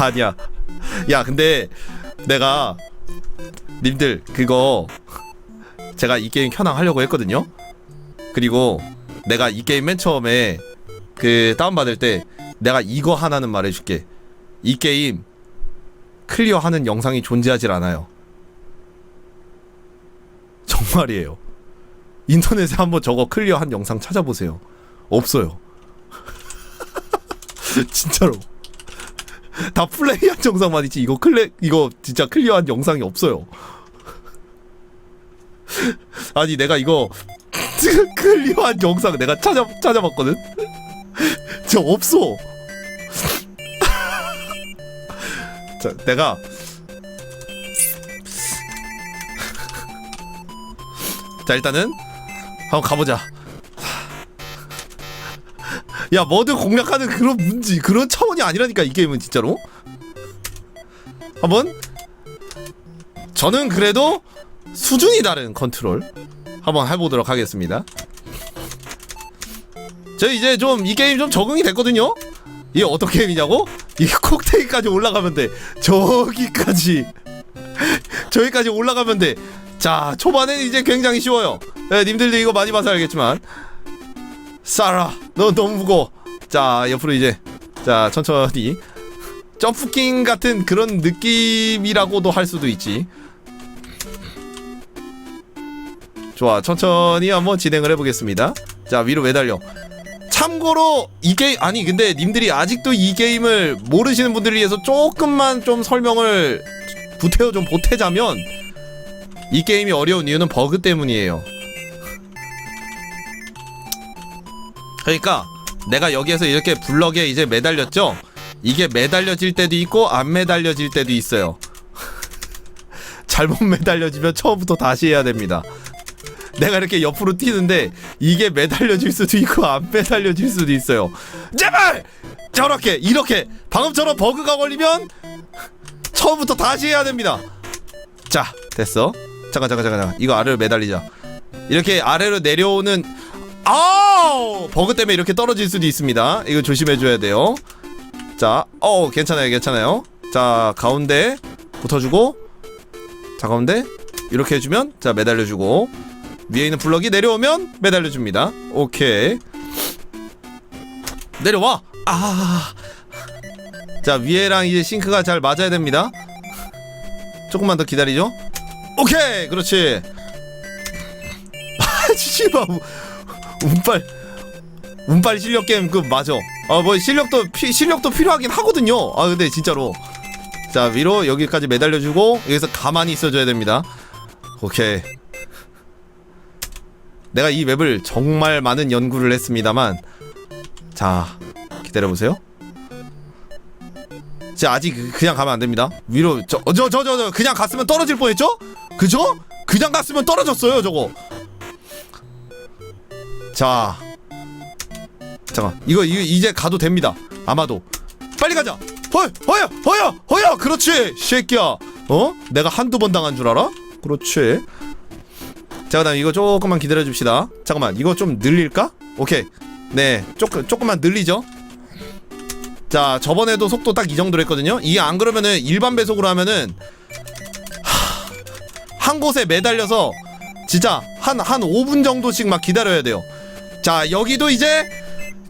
아니야. 야, 근데 내가 님들 그거 제가 이 게임 켜낭 하려고 했거든요. 그리고 내가 이 게임 맨 처음에 그 다운 받을 때 내가 이거 하나는 말해 줄게. 이 게임 클리어 하는 영상이 존재하질 않아요. 정말이에요. 인터넷에 한번 저거 클리어 한 영상 찾아보세요. 없어요. 진짜로. 다 플레이한 영상만 있지 이거 클레 이거 진짜 클리어한 영상이 없어요. 아니 내가 이거 클리어한 영상 내가 찾아 찾아봤거든. 저 없어. 자 내가 자 일단은 한번 가보자. 야 머드 공략하는 그런 문제 그런 차원이 아니라니까 이 게임은 진짜로? 한번. 저는 그래도 수준이 다른 컨트롤 한번 해보도록 하겠습니다. 저 이제 좀 이 게임 좀 적응이 됐거든요? 이게 어떤 게임이냐고? 이 콕테일까지 올라가면 돼. 저기까지. 저기까지 올라가면 돼자 초반에는 이제 굉장히 쉬워요. 네, 님들도 이거 많이 봐서 알겠지만 사라 너 너무 무거워. 자 옆으로 이제 자 천천히. 점프킹 같은 그런 느낌이라고도 할 수도 있지. 좋아 천천히 한번 진행을 해보겠습니다. 자 위로 매달려. 참고로 이 게임 아니 근데 님들이 아직도 이 게임을 모르시는 분들을 위해서 조금만 좀 설명을 구태여 좀 보태자면 이 게임이 어려운 이유는 버그 때문이에요 그러니까 내가 여기에서 이렇게 블럭에 이제 매달렸죠? 이게 매달려질 때도 있고 안 매달려질 때도 있어요. 잘못 매달려지면 처음부터 다시 해야 됩니다. 내가 이렇게 옆으로 뛰는데 이게 매달려질 수도 있고 안 매달려질 수도 있어요. 제발! 저렇게 이렇게 방금처럼 버그가 걸리면 처음부터 다시 해야 됩니다. 자, 됐어. 잠깐 잠깐 잠깐 잠깐. 이거 아래로 매달리자. 이렇게 아래로 내려오는 아우 버그 때문에 이렇게 떨어질 수도 있습니다. 이거 조심해 줘야 돼요. 자, 어 괜찮아요, 괜찮아요. 자 가운데 붙어주고, 자 가운데 이렇게 해주면 자 매달려주고 위에 있는 블럭이 내려오면 매달려줍니다. 오케이. 내려와. 아. 자 위에랑 이제 싱크가 잘 맞아야 됩니다. 조금만 더 기다리죠. 오케이, 그렇지. 아, 씨발. 운빨 운빨 실력 게임 그 맞아. 아뭐 실력도 피, 실력도 필요하긴 하거든요. 아 근데 진짜로 자 위로 여기까지 매달려주고 여기서 가만히 있어줘야 됩니다. 오케이. 내가 이 맵을 정말 많은 연구를 했습니다만 자 기다려 보세요. 자 아직 그- 그냥 가면 안 됩니다. 위로 저저저 저 저 그냥 갔으면 떨어질 뻔했죠? 그죠? 그냥 갔으면 떨어졌어요 저거. 자 잠깐 이거, 이거 이제 가도 됩니다. 아마도. 빨리 가자. 허 허야 허야 허야 그렇지. 새끼야. 어? 내가 한두 번 당한 줄 알아? 그렇지. 자 그다음 이거 조금만 기다려 줍시다. 잠깐만 이거 좀 늘릴까? 오케이. 네 조금 조금만 늘리죠. 자 저번에도 속도 딱 이 정도로 했거든요. 이게 안 그러면은 일반 배속으로 하면은 하, 한 곳에 매달려서 진짜 한 한 5분 정도씩 막 기다려야 돼요. 자, 여기도 이제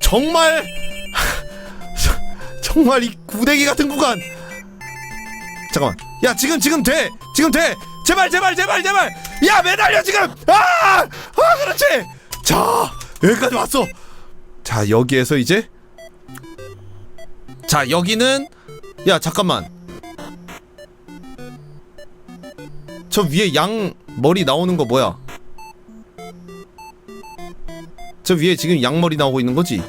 정말 정말 이 구데기 같은 구간. 잠깐만. 야, 지금 지금 돼. 지금 돼. 제발 제발 제발 제발. 야, 매달려 지금. 아! 아, 그렇지. 자, 여기까지 왔어. 자, 여기에서 이제 자, 여기는 야, 잠깐만. 저 위에 양 머리 나오는 거 뭐야? 저 위에 지금 양머리 나오고 있는 거지?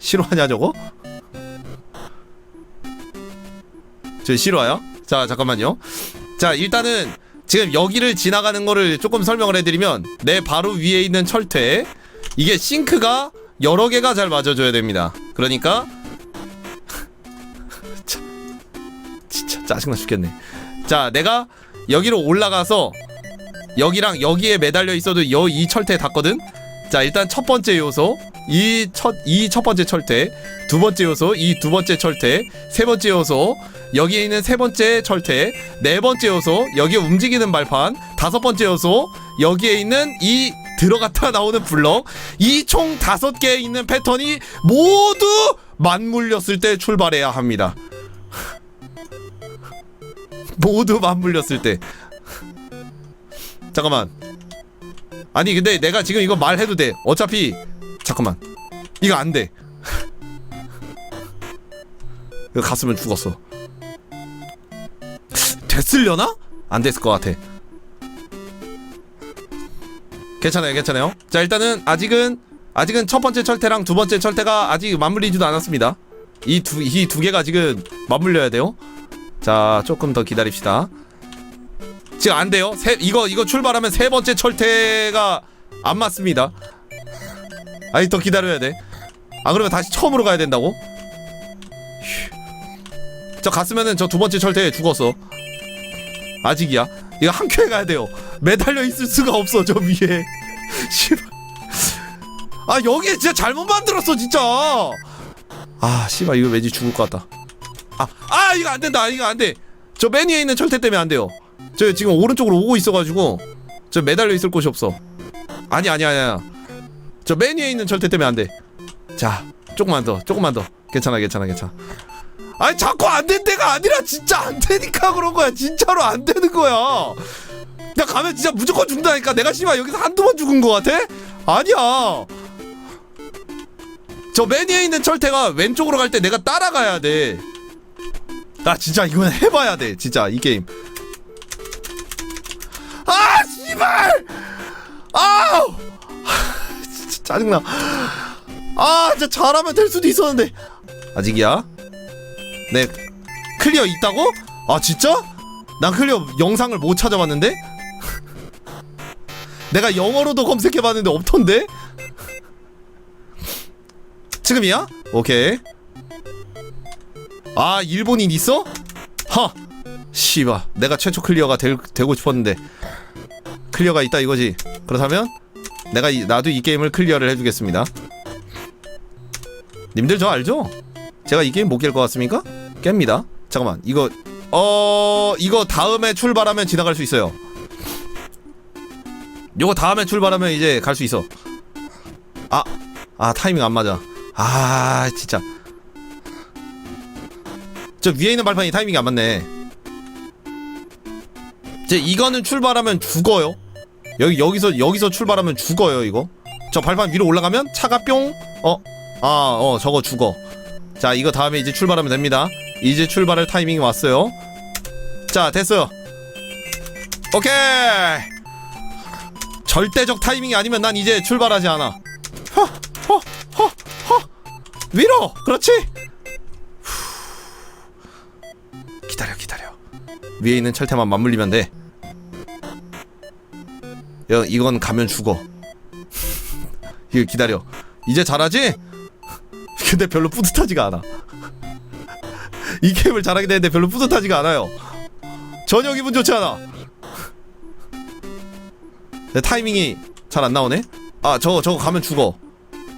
싫어하냐 저거? 저 싫어요? 자 잠깐만요 자 일단은 지금 여기를 지나가는 거를 조금 설명을 해드리면 내 바로 위에 있는 철퇴 이게 싱크가 여러 개가 잘 맞아줘야 됩니다 그러니까 참, 진짜 짜증나 죽겠네 자 내가 여기로 올라가서 여기랑 여기에 매달려 있어도 여 이 철퇴 닿거든 자 일단 첫 번째 요소 이 첫 이 첫 번째 철퇴 두 번째 요소 이 두 번째 철퇴 세 번째 요소 여기에 있는 세 번째 철퇴 네 번째 요소 여기에 움직이는 발판 다섯 번째 요소 여기에 있는 이 들어갔다 나오는 블럭 이 총 다섯 개에 있는 패턴이 모두 맞물렸을 때 출발해야 합니다. 모두 맞물렸을 때 잠깐만. 아니 근데 내가 지금 이거 말해도 돼. 어차피 잠깐만. 이거 안돼. 이거 갔으면 죽었어. 됐으려나? 안 됐을 것 같아. 괜찮아요 괜찮아요. 자 일단은 아직은 아직은 첫 번째 철퇴랑 두 번째 철퇴가 아직 맞물리지도 않았습니다. 이 두 이 두 개가 지금 맞물려야 돼요. 자 조금 더 기다립시다 지금 안 돼요. 세, 이거 이거 출발하면 세 번째 철퇴가 안 맞습니다. 아니 더 기다려야 돼 아 그러면 다시 처음으로 가야 된다고? 휴. 저 갔으면은 저 두 번째 철퇴에 죽었어. 아직이야. 이거 한 큐에 가야 돼요. 매달려 있을 수가 없어 저 위에. 씨발. 아 여기 진짜 잘못 만들었어 진짜. 아 씨발 이거 왠지 죽을 것 같다. 아, 아 이거 안 된다. 이거 안 돼 저 맨 위에 있는 철퇴 때문에 안 돼요 저 지금 오른쪽으로 오고 있어가지고 저 매달려 있을 곳이 없어. 아니 아니 아니야. 저 맨 위에 있는 철퇴 때문에 안돼자 조금만 더 조금만 더. 괜찮아 괜찮아 괜찮아. 아니 자꾸 안 된 데가 아니라 진짜 안 되니까 그런 거야. 진짜로 안 되는 거야. 나 가면 진짜 무조건 죽는다니까. 내가 씨발 여기서 한두 번 죽은 거 같아? 아니야. 저 맨 위에 있는 철퇴가 왼쪽으로 갈 때 내가 따라가야 돼. 나 진짜 이건 해봐야 돼. 진짜 이 게임. 씨발! 아! 진짜 짜증나. 아 진짜 잘하면 될 수도 있었는데 아직이야. 네 클리어 있다고? 아 진짜? 난 클리어 영상을 못 찾아봤는데? 내가 영어로도 검색해봤는데 없던데? 지금이야? 오케이. 아 일본인 있어? 허. 씨바 내가 최초 클리어가 될, 되고 싶었는데 클리어가 있다 이거지. 그렇다면 내가 이, 나도 이 게임을 클리어를 해주겠습니다. 님들 저 알죠? 제가 이 게임 못 깰 것 같습니까? 깹니다. 잠깐만 이거 어 이거 다음에 출발하면 지나갈 수 있어요. 요거 다음에 출발하면 이제 갈 수 있어. 아, 아 타이밍 안 맞아. 아 진짜 저 위에 있는 발판이 타이밍이 안 맞네 이제 이거는 출발하면 죽어요 여기 여기서 여기서 출발하면 죽어요 이거. 저 발판 위로 올라가면 차가 뿅 어 아 어 저거 죽어. 자 이거 다음에 이제 출발하면 됩니다. 이제 출발할 타이밍이 왔어요. 자 됐어요. 오케이! 절대적 타이밍이 아니면 난 이제 출발하지 않아. 허허허허. 위로! 그렇지? 후. 기다려 기다려. 위에 있는 철퇴만 맞물리면 돼 야, 이건 가면 죽어 이거 기다려 이제 잘하지? 근데 별로 뿌듯하지가 않아 이 게임을 잘하게 되는데 별로 뿌듯하지가 않아요 전혀 기분 좋지 않아 내 타이밍이 잘 안 나오네 아 저거 저거 가면 죽어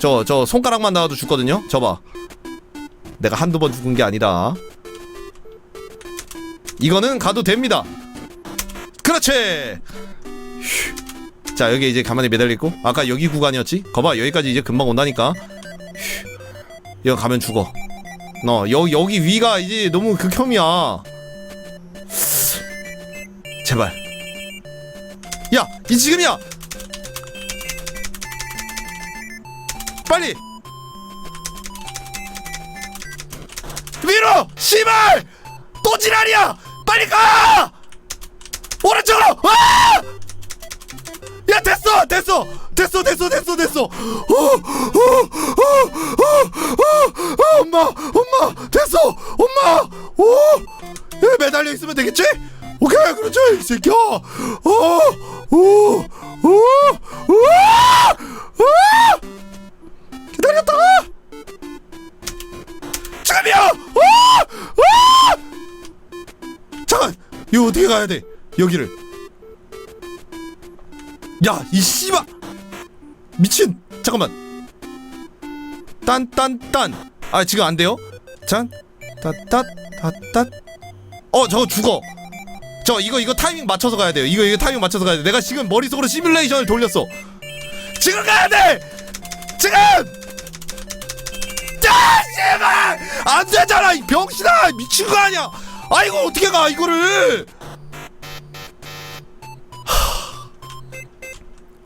저, 저 손가락만 나와도 죽거든요? 저 봐. 내가 한두 번 죽은 게 아니다. 이거는 가도 됩니다. 그렇지! 휴. 자, 여기 이제 가만히 매달려있고. 아까 여기 구간이었지? 거봐, 여기까지 이제 금방 온다니까. 휴. 이거 가면 죽어. 너, 여, 여기 위가 이제 너무 극혐이야. 제발. 야! 이 지금이야! 빨리 위로 씨발 또 지랄이야 빨리 가 오른쪽으로 와! 야 됐어 됐어 됐어 됐어 됐어 됐어 어, 어, 어, 어, 어, 어, 엄마 엄마 됐어 엄마 오 야, 매달려 있으면 되겠지 오케이 그렇지 이 새끼야 어오오오 기다렸다! 지금이야! 어! 어! 잠깐! 이거 어떻게 가야 돼? 여기를. 야, 이 씨발! 미친! 잠깐만. 딴 딴 딴. 아 지금 안 돼요? 짠. 따 따 따 따 어 저거 죽어. 저 이거 이거 타이밍 맞춰서 가야 돼요. 이거 이거 타이밍 맞춰서 가야 돼. 내가 지금 머릿속으로 시뮬레이션을 돌렸어. 지금 가야 돼! 지금! 야 제발! 안 되잖아 이 병신아! 미친 거 아니야! 아 이거 어떻게 가 이거를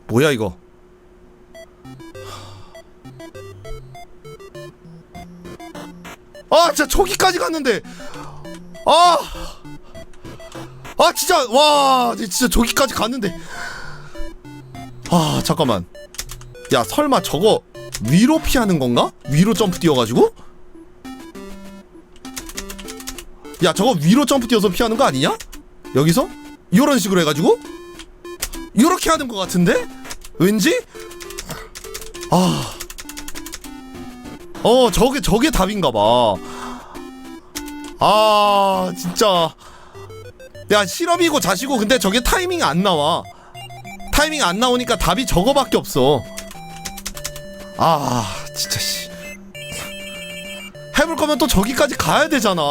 뭐야 이거 아 진짜 저기까지 갔는데 아, 아 진짜 와 진짜 저기까지 갔는데 아 잠깐만 야 설마 저거 위로 피하는 건가? 위로 점프 뛰어가지고? 야 저거 위로 점프 뛰어서 피하는 거 아니냐? 여기서? 이런 식으로 해가지고? 이렇게 하는 것 같은데? 왠지? 아, 어 저게 저게 답인가 봐. 아 진짜 야 실험이고 자시고 근데 저게 타이밍 안 나와. 타이밍 안 나오니까 답이 저거밖에 없어. 아 진짜 씨 해볼 거면 또 저기까지 가야 되잖아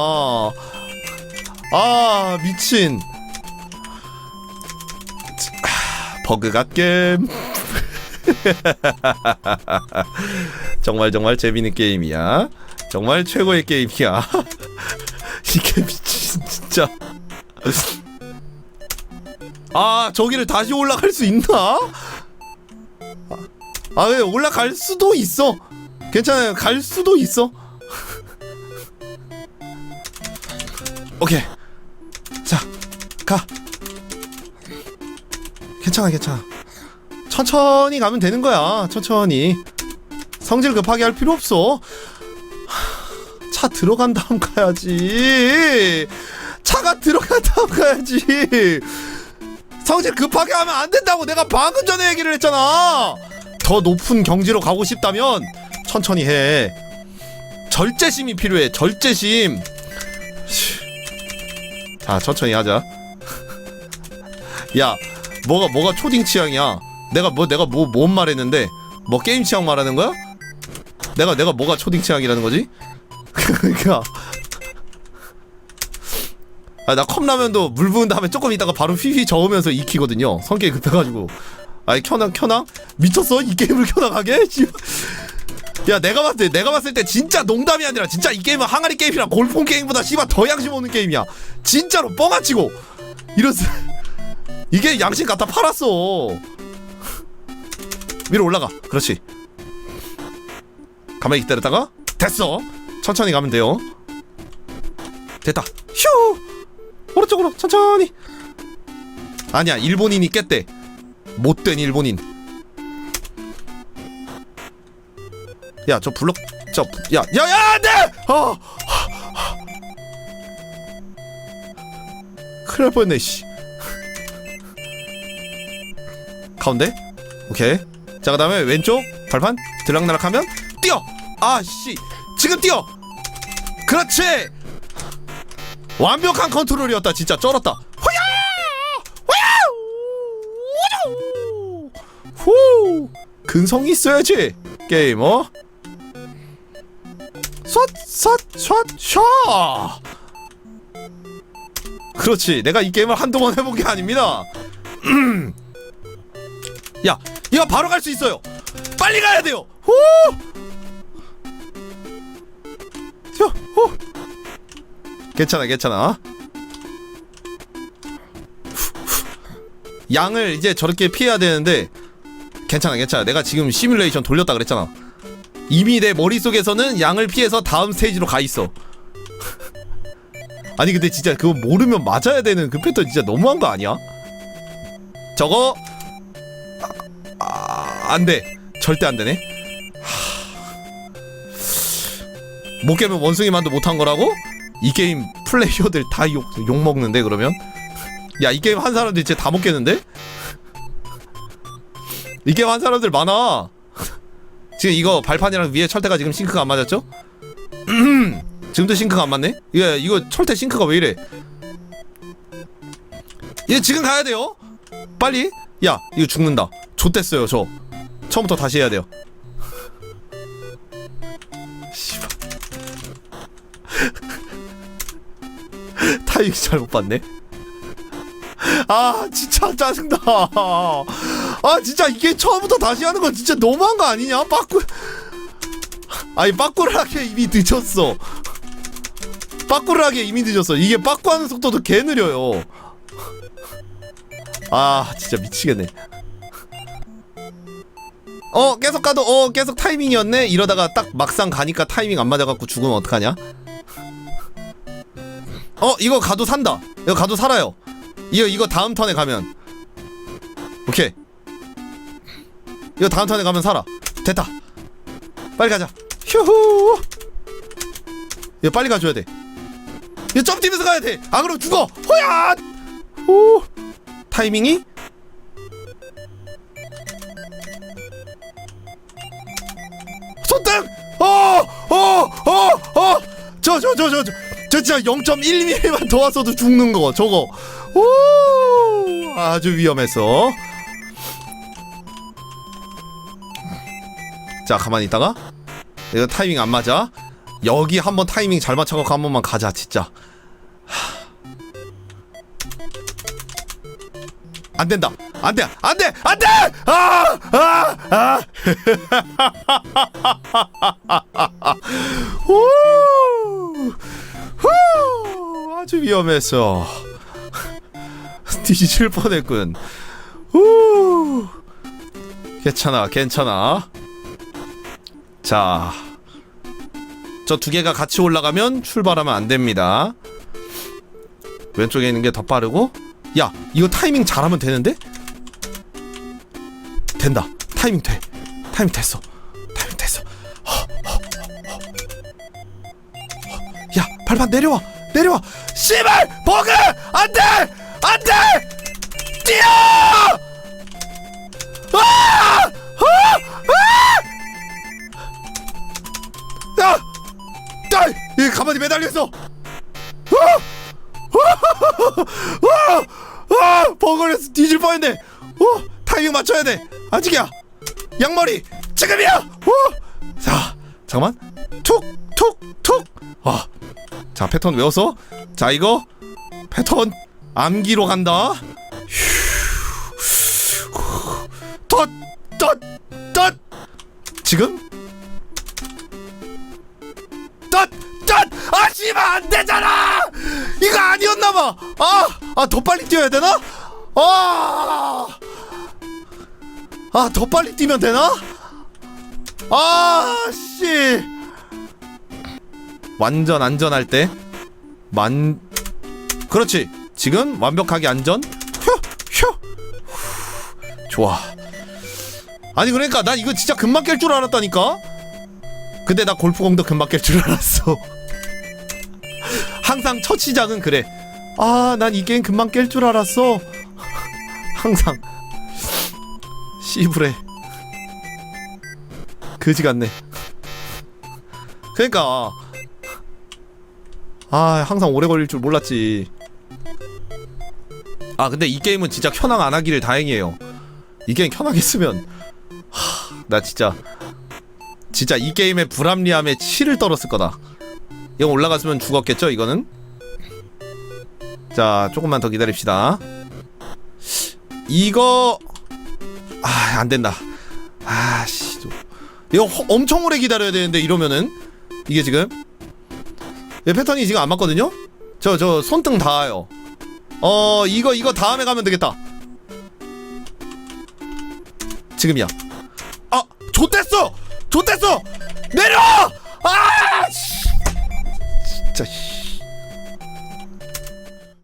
아 미친 버그가 게임 정말 정말 재밌는 게임이야 정말 최고의 게임이야 이게 미친 진짜 아 저기를 다시 올라갈 수 있나? 아, 왜 올라갈 수도 있어. 괜찮아요. 갈 수도 있어. 오케이. 자, 가. 괜찮아, 괜찮아. 천천히 가면 되는 거야. 천천히. 성질 급하게 할 필요 없어. 하, 차 들어간 다음 가야지. 차가 들어간 다음 가야지. 성질 급하게 하면 안 된다고 내가 방금 전에 얘기를 했잖아. 더 높은 경지로 가고 싶다면 천천히 해. 절제심이 필요해. 절제심. 자, 천천히 하자. 야, 뭐가 뭐가 초딩 취향이야? 내가 뭐 내가 뭐 뭔 말했는데 뭐 게임 취향 말하는 거야? 내가 내가 뭐가 초딩 취향이라는 거지? 그러니까 아, 나 컵라면도 물 부은 다음에 조금 있다가 바로 휘휘 저으면서 익히거든요. 성격이 급해가지고. 아이 켜놔 켜놔 미쳤어 이 게임을 켜나가게 야 내가 봤을 때 내가 봤을 때 진짜 농담이 아니라 진짜 이 게임은 항아리 게임이랑 골폰 게임보다 씨발 더 양심 없는 게임이야 진짜로 뻥아치고 이런 쓰- 이게 양심 갖다 팔았어. 위로 올라가. 그렇지. 가만히 기다렸다가 됐어. 천천히 가면 돼요. 됐다. 휴! 오른쪽으로 천천히. 아니야 일본인이 깼대. 못된 일본인. 야, 저 블럭, 저, 야, 야, 야, 안 돼! 아, 큰일 날 뻔했네, 씨. 가운데? 오케이. 자, 그 다음에 왼쪽 발판 들락날락 하면 뛰어! 아, 씨. 지금 뛰어! 그렇지! 완벽한 컨트롤이었다, 진짜 쩔었다. 호야! 호야! 후! 근성이 있어야지 게이머 샷샷샷샷 그렇지 내가 이 게임을 한두 번 해본 게 아닙니다 야 이거 바로 갈 수 있어요 빨리 가야 돼요 후! 자, 후! 괜찮아 괜찮아 양을 이제 저렇게 피해야 되는데 괜찮아 괜찮아 내가 지금 시뮬레이션 돌렸다 그랬잖아 이미 내 머릿속에서는 양을 피해서 다음 스테이지로 가 있어 아니 근데 진짜 그거 모르면 맞아야 되는 그 패턴 진짜 너무한 거 아니야? 저거 안 돼 절대 안 되네 하... 못 깨면 원숭이만도 못한 거라고? 이 게임 플레이어들 다 욕 욕 먹는데 그러면 야 이 게임 한 사람들 진짜 다못 깨는데? 이 게임 한 사람들 많아. 지금 이거 발판이랑 위에 철퇴가 지금 싱크가 안 맞았죠? 지금도 싱크가 안 맞네? 예, 이거 철퇴 싱크가 왜 이래? 얘 지금 가야 돼요. 빨리. 야, 이거 죽는다. 좆됐어요, 저. 처음부터 다시 해야 돼요. 타이밍 잘못 봤네. 아 진짜 짜증나. 아 진짜 이게 처음부터 다시 하는 건 진짜 너무한 거 아니냐? 빠꾸. 아니 빠꾸를 하게 이미 늦었어. 빠꾸를 하게 이미 늦었어. 이게 빠꾸하는 속도도 개 느려요. 아 진짜 미치겠네. 어 계속 가도 어 계속 타이밍이었네? 이러다가 딱 막상 가니까 타이밍 안 맞아갖고 죽으면 어떡하냐? 어 이거 가도 산다. 이거 가도 살아요. 이거 이거 다음 턴에 가면. 오케이. 이거 다음 턴에 가면 살아. 됐다. 빨리 가자. 휴후. 이거 빨리 가줘야 돼. 이거 점뛰면서 가야 돼안 그러면 죽어. 호야! 오 타이밍이 손등 어 어 어 어 저 저 저 저 저 저 진짜 0.1mm만 더 왔어도 죽는 거 저거. 오 아주 위험했어 자 가만히 있다가. 이거 타이밍 안 맞아? 여기 한번 타이밍 잘 맞춰갖고 한 번만 가자 진짜 안 된다 안 돼 안 돼 안 돼 아 아 아 후! 후! 아주 위험했어. 뒤질 뻔했군. 후! 괜찮아, 괜찮아. 자, 저 두 개가 같이 올라가면 출발하면 안 됩니다. 왼쪽에 있는 게 더 빠르고, 야, 이거 타이밍 잘하면 되는데? 된다. 타이밍 돼. 타이밍 됐어. 타이밍 됐어. 야 발판 내려와 내려와 씨발 버그 안돼 안돼 뛰어 아! 아! 아! 야! 야! 이 가만히 매달려 있어. 아! 아! 아! 버거에서 뒤질 뻔했네. 어? 타이밍 맞춰야 돼. 아직이야. 양머리 지금이야. 어? 자, 잠깐만. 툭, 툭, 툭. 아, 자 패턴 외웠어? 자 이거 패턴 암기로 간다. 덧덧덧 지금 덧덧 아 씨발 안 되잖아 이거 아니었나봐 아 아 더 빨리 뛰어야 되나? 아 아 더 빨리 뛰면 되나? 아 씨. 완전 안전할 때 만 그렇지. 지금 완벽하게 안전? 휴휴. 좋아. 아니 그러니까 난 이거 진짜 금방 깰 줄 알았다니까? 근데 나 골프공도 금방 깰 줄 알았어. 항상 첫 시작은 그래 아 난 이 게임 금방 깰 줄 알았어. 항상. 씨부레. 그지 같네. 그러니까. 아 항상 오래 걸릴 줄 몰랐지. 아 근데 이 게임은 진짜 켜낭 안 하기를 다행이에요. 이 게임 켜낭했으면 하, 나 진짜 진짜 이 게임의 불합리함에 치를 떨었을 거다. 이거 올라갔으면 죽었겠죠 이거는 자 조금만 더 기다립시다 이거 아 안된다 아씨 이거 엄청 오래 기다려야 되는데 이러면은 이게 지금 얘 패턴이 지금 안 맞거든요? 저 저 손등 닿아요 어 이거 이거 다음에 가면 되겠다 지금이야 아 좋댔어. 좋댔어. 내려! 아! 진짜